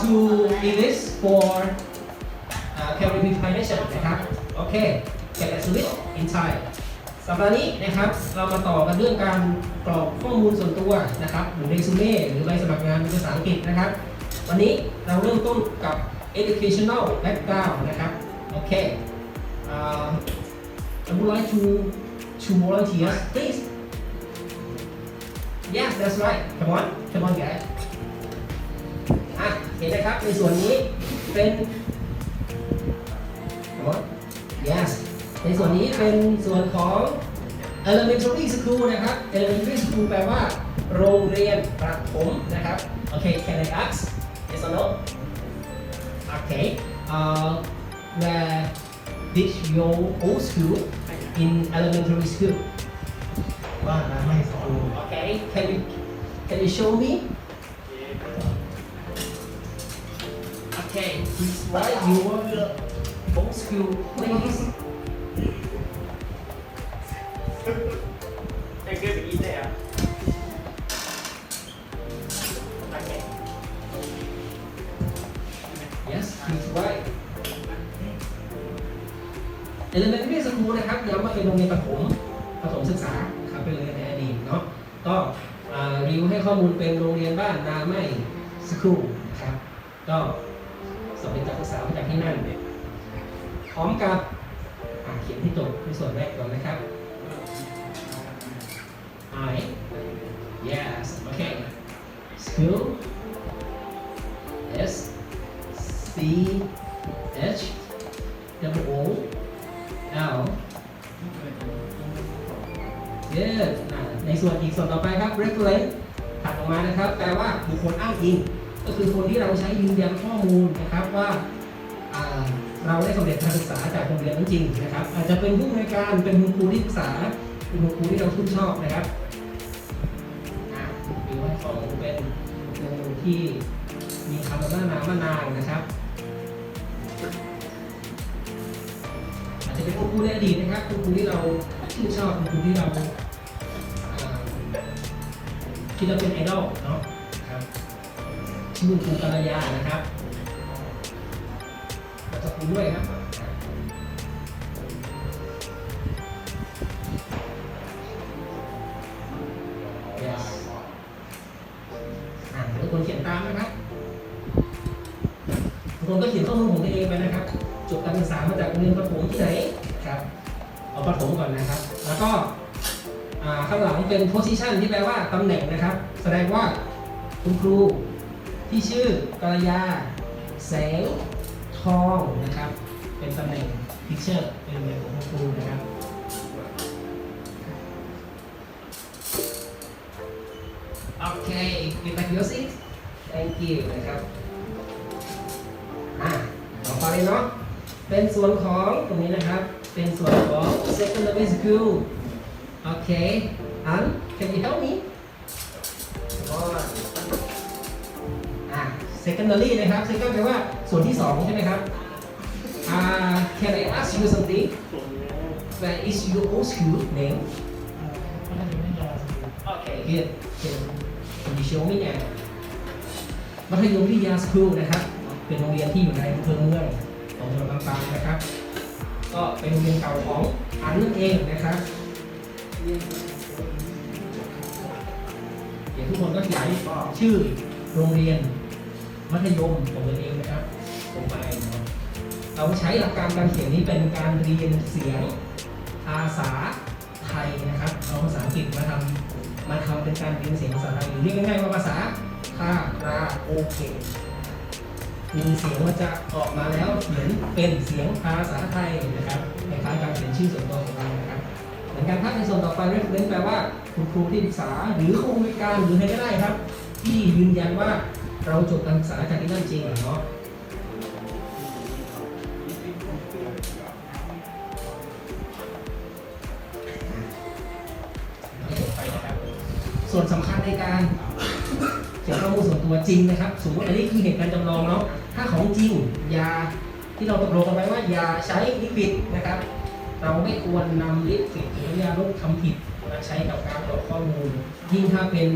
uh, welcome to English for uh, can repeat my nation นะครับ โอเค get a switch in Thai สัปดาห์นี้นะครับ เรามาต่อกันเรื่องการกรอกข้อมูลส่วนตัวนะครับ หรือเรซูเม่หรือใบสมัครงานเป็นภาษาอังกฤษนะครับ วันนี้เราเริ่มต้นกับ educational background นะครับ โอเค uh, I would like to to volunteer please yes that's right come on come on guys อะเห็นนะครับในส่วนนี้เป็น come on yes ในส่วนนี้เป็นส่วนของ elementary school นะครับ elementary school แปลว่า โรงเรียนประถมนะครับ โอเค can I ask yes or no okay uh, where did your old school in elementary school บ้านนะไม่สอน okay can you can you show me Why you want the bone skill please เอ็กเกอร์ปกินได้อะโอเค yes he's right element ที่สกูนะครับย้ำว่าเป็นโรงเรียนประถมประถมศึกษาครับเป็นโรงเรียนในอดีตเนาะก็รีวิวให้ข้อมูลเป็นโรงเรียนบ้านนาไม่สกูนะครับก็ สอบเป็นการศึกษามาจากที่นั่นพร้อมกับเขียนที่จบในส่วนแรกก่อนนะครับ I yes okay school S C H W O L yes อ่าในส่วนอีกส่วนต่อไปครับ reference ถัดออกมานะครับ แปลว่าบุคคลอ้างอิง ก็คือคนที่เราใช้ยืนยันข้อมูลนะครับว่าเราได้สำเร็จการศึกษาจากโรงเรียนนั้นจริงนะครับ อาจจะเป็นผู้อำนการเป็นคุณครูที่ปรึกษาเป็นคุณครูที่เราชื่นชอบนะครับหรือว่าข้อมูลเป็นข้อมูที่มีคำนำหน้านามว่านางนะครับอาจจะเป็นคุณครูในอดีตนะครับคุณครูที่เราชื่นชอบคุณครูที่เราอ่าคิดว่าเป็นไอดอลเนาะ ครับชื่อคุณครูกัลยานะครับเราจะคุยด้วยครับทุกคนเขียนตามนะครับทุกคนก็เขียนข้อมูลของตัวเองไปนะครับ จบการศึกษามาจากโรงเรียนประถมที่ไหนครับ เอาประถมก่อนนะครับ แล้วก็ข้างหลังเป็น position ที่แปลว่าตำแหน่งนะครับ แสดงว่าคุณครู ที่ชื่อกัลยาแสงทองนะครับ เป็นตำแหน่ง teacher เป็นตำแหน่งของครูนะครับโอเค you back your seat thank you นะครับ อะต่อไปเนาะ เป็นส่วนของตรงนี้นะครับ เป็นส่วนของ secondary school โอเคอัน can you help me Come on secondary นะครับ second แปลว่าส่วนที่สองใช่ไหมครับอ่า can I ask you something where is your old school name ไม่ได้ไม่ยา Okay, good. Can can you show me now? มัธยมวิทยาสคูลนะครับ เป็นโรงเรียนที่อยู่ในอำเภอเมืองของจังหวัดลำปางนะครับ ก็เป็นโรงเรียนเก่าของอันนั่นเองนะครับเดี๋ยวทุกคนก็เขียนชื่อโรงเรียน มัธยมของตัวเองนะครับลงไปเราใช้หลักการการเขียนนี้เป็นการเรียนเสียงภาษาไทยนะครับเอาภาษาอังกฤษมาทำมาทำเป็นการเรียนเสียงภาษาไทยเรียกง่ายๆว่าภาษาคาราโอเกะมีเสียงมันจะออกมาแล้วเขียนเป็นเสียงภาษาไทยนะครับคล้ายๆการเขียนชื่อส่วนตัวของเรานะครับเหมือนกันครับในส่วนต่อไป reference แปลว่าคุณครูที่ปรึกษาหรือครูบริการหรือใครก็ได้ครับ ที่ยืนยันว่า เราจบการศึกษาจากที่นั่นจริงเนาะไม่จบไปนะส่วนสำคัญในการเขียนข้อมูลส่วนตัวจริงนะครับ สมมติอันนี้คือเหตุการณ์จำลองเนาะถ้าของจริงยาที่เราตกลงกันไว้ว่ายาใช้ลิปิดนะครับ เราไม่ควรนำลิปสติกหรือยาลดคำผิดมาใช้กับการกรอกข้อมูลยิ่งถ้าเป็น